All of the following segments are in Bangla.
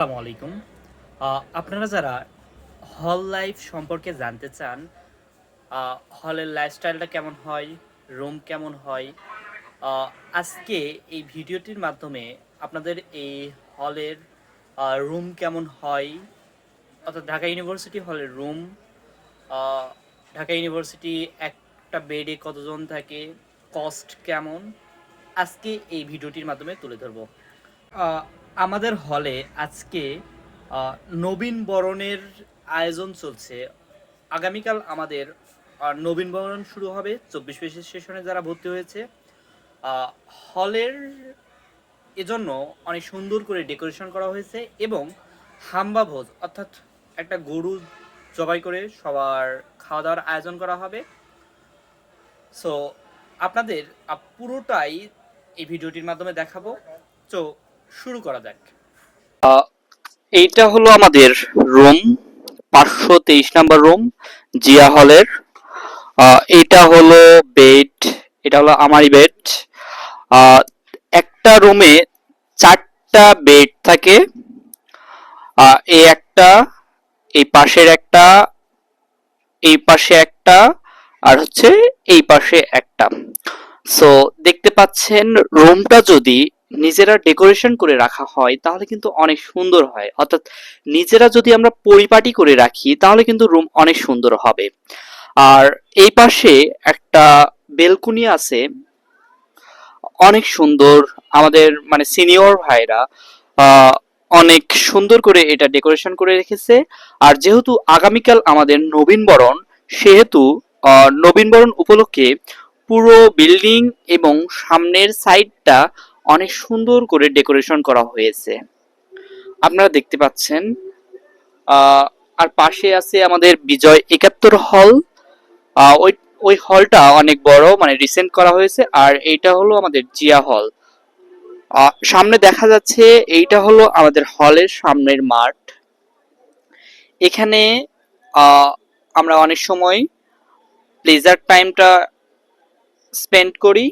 আসসালামু আলাইকুম। আপনারা যারা হল লাইফ সম্পর্কে জানতে চান হলের লাইফস্টাইলটা কেমন হয় রুম কেমন হয় আজকে এই ভিডিওটির মাধ্যমে আপনাদের এই হলের রুম কেমন হয়, অর্থাৎ ঢাকা ইউনিভার্সিটি হলের রুম ঢাকা ইউনিভার্সিটি একটা বেডে কতজন থাকে কস্ট কেমন, আজকে এই ভিডিওটির মাধ্যমে তুলে ধরবো। আমাদের হলে আজকে নবীন বরণের আয়োজন চলছে। আগামীকাল আমাদের নবীন বরণ শুরু হবে, চব্বিশ পঁচিশ সেশনে যারা ভর্তি হয়েছে। হলের এজন্য অনেক সুন্দর করে ডেকোরেশন করা হয়েছে এবং হাম্বা ভোজ, অর্থাৎ একটা গরু জবাই করে সবার খাওয়া দাওয়ার আয়োজন করা হবে। সো আপনাদের পুরোটাই এই ভিডিওটির মাধ্যমে দেখাবো। তো শুরু করা যাক। এইটা হলো আমাদের রুম, পাঁচশো তেইশ নাম্বার রুম, জিয়া হলের। এটা হলো বেড, এটা হলো আমারই বেড। একটা রুমে চারটা বেড থাকে। এই একটা, এই পাশের একটা, এই পাশে একটা, আর হচ্ছে এই পাশে একটা। সো দেখতে পাচ্ছেন, রুমটা যদি নিজেরা ডেকোরেশন করে রাখা হয়, তাহলে কিন্তু অনেক সুন্দর হয়। অর্থাৎ নিজেরা যদি আমরা পরিপাটি করে রাখি, তাহলে কিন্তু রুম অনেক সুন্দর হবে। আর এই পাশে একটা বেলকুনি আছে। অনেক সুন্দর আমাদের মানে সিনিয়র ভাইরা অনেক সুন্দর করে এটা ডেকোরেশন করে রেখেছে। আর যেহেতু আগামীকাল আমাদের নবীনবরণ সেহেতু নবীনবরণ উপলক্ষে পুরো বিল্ডিং এবং সামনের সাইডটা অনেক সুন্দর করে ডেকোরেশন করা হয়েছে। আপনারা দেখতে পাচ্ছেন আর পাশে আছে আমাদের বিজয় একাত্তর হল। ওই ওই হলটা অনেক বড় মানে রিসেন্ট করা হয়েছে, আর এইটা হলো আমাদের জিয়া হল। সামনে দেখা যাচ্ছে, এইটা হলো আমাদের হলের সামনের মাঠ। এখানে আমরা অনেক সময় প্লেজার টাইমটা স্পেন্ড করি।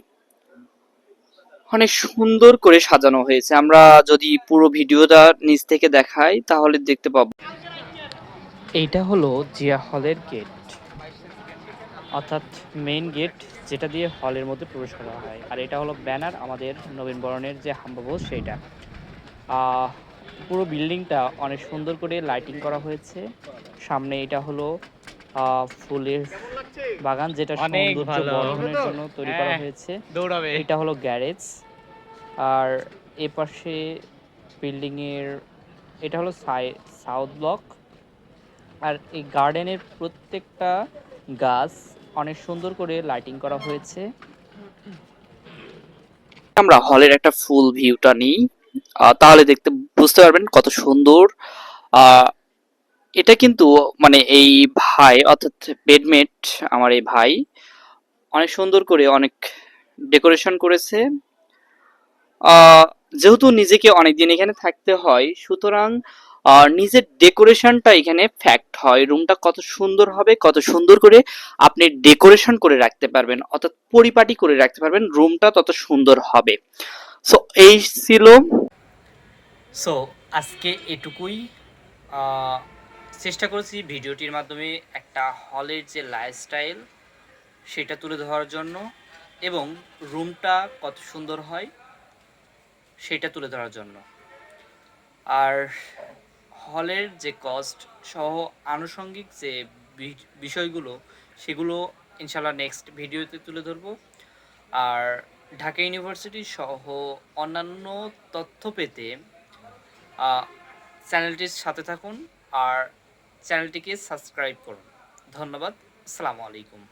অনেক সুন্দর করে সাজানো হয়েছে। আমরা যদি পুরো ভিডিওটা নিচ থেকে দেখাই, তাহলে দেখতে পাবো। এইটা হলো জিয়া হলের গেট। অর্থাৎ মেইন গেট যেটা দিয়ে হলের মধ্যে প্রবেশ করা হয়। আর এটা হলো ব্যানার আমাদের নবীন বরণের যে হাম্বাবোধ সেইটা। পুরো বিল্ডিংটা অনেক সুন্দর করে লাইটিং করা হয়েছে। সামনে এটা হলো ফুলের বাগান যেটা সৌন্দর্য বর্ধনের জন্য তৈরি করা হ্যাঁ। হয়েছে। দৌড়াবে। এটা হলো গ্যারেজ। আর এ পাশে বিল্ডিং এর এটা হলো সাউথ ব্লক। আর এই গার্ডেনের প্রত্যেকটা গাছ অনেক সুন্দর করে লাইটিং করা হয়েছে। আমরা হলের একটা ফুল ভিউটা নিই। আহ, তাহলে দেখতে বুঝতে পারবেন কত সুন্দর। আহ, এটা কিন্তু মানে এই ভাই, অর্থাৎ বেডমেট আমার এই ভাই, অনেক সুন্দর করে অনেক ডেকোরেশন করেছে। যেহেতু নিজেকে অনেকদিন এখানে থাকতে হয়, সুতরাং নিজের ডেকোরেশনটা এখানে ফ্যাক্ট হয়। রুমটা কত সুন্দর হবে, কত সুন্দর করে আপনি ডেকোরেশন করে রাখতে পারবেন, অর্থাৎ পরিপাটি করে রাখতে পারবেন রুমটা তত সুন্দর হবে। সো এই ছিল সো আজকে এটুকুই। চেষ্টা করেছি ভিডিওটির মাধ্যমে একটা হলের যে লাইফস্টাইল সেটা তুলে ধরার জন্য এবং রুমটা কত সুন্দর হয়, সেটা তুলে ধরার জন্য। আর হলের যে কস্ট সহ আনুষঙ্গিক যে বিষয়গুলো, সেগুলো ইনশাল্লাহ নেক্সট ভিডিওতে তুলে ধরবো। আর ঢাকা ইউনিভার্সিটি সহ অন্যান্য তথ্য পেতে চ্যানেলটির সাথে থাকুন। আর চ্যানেলটিকে সাবস্ক্রাইব করুন। ধন্যবাদ। আসসালামু আলাইকুম।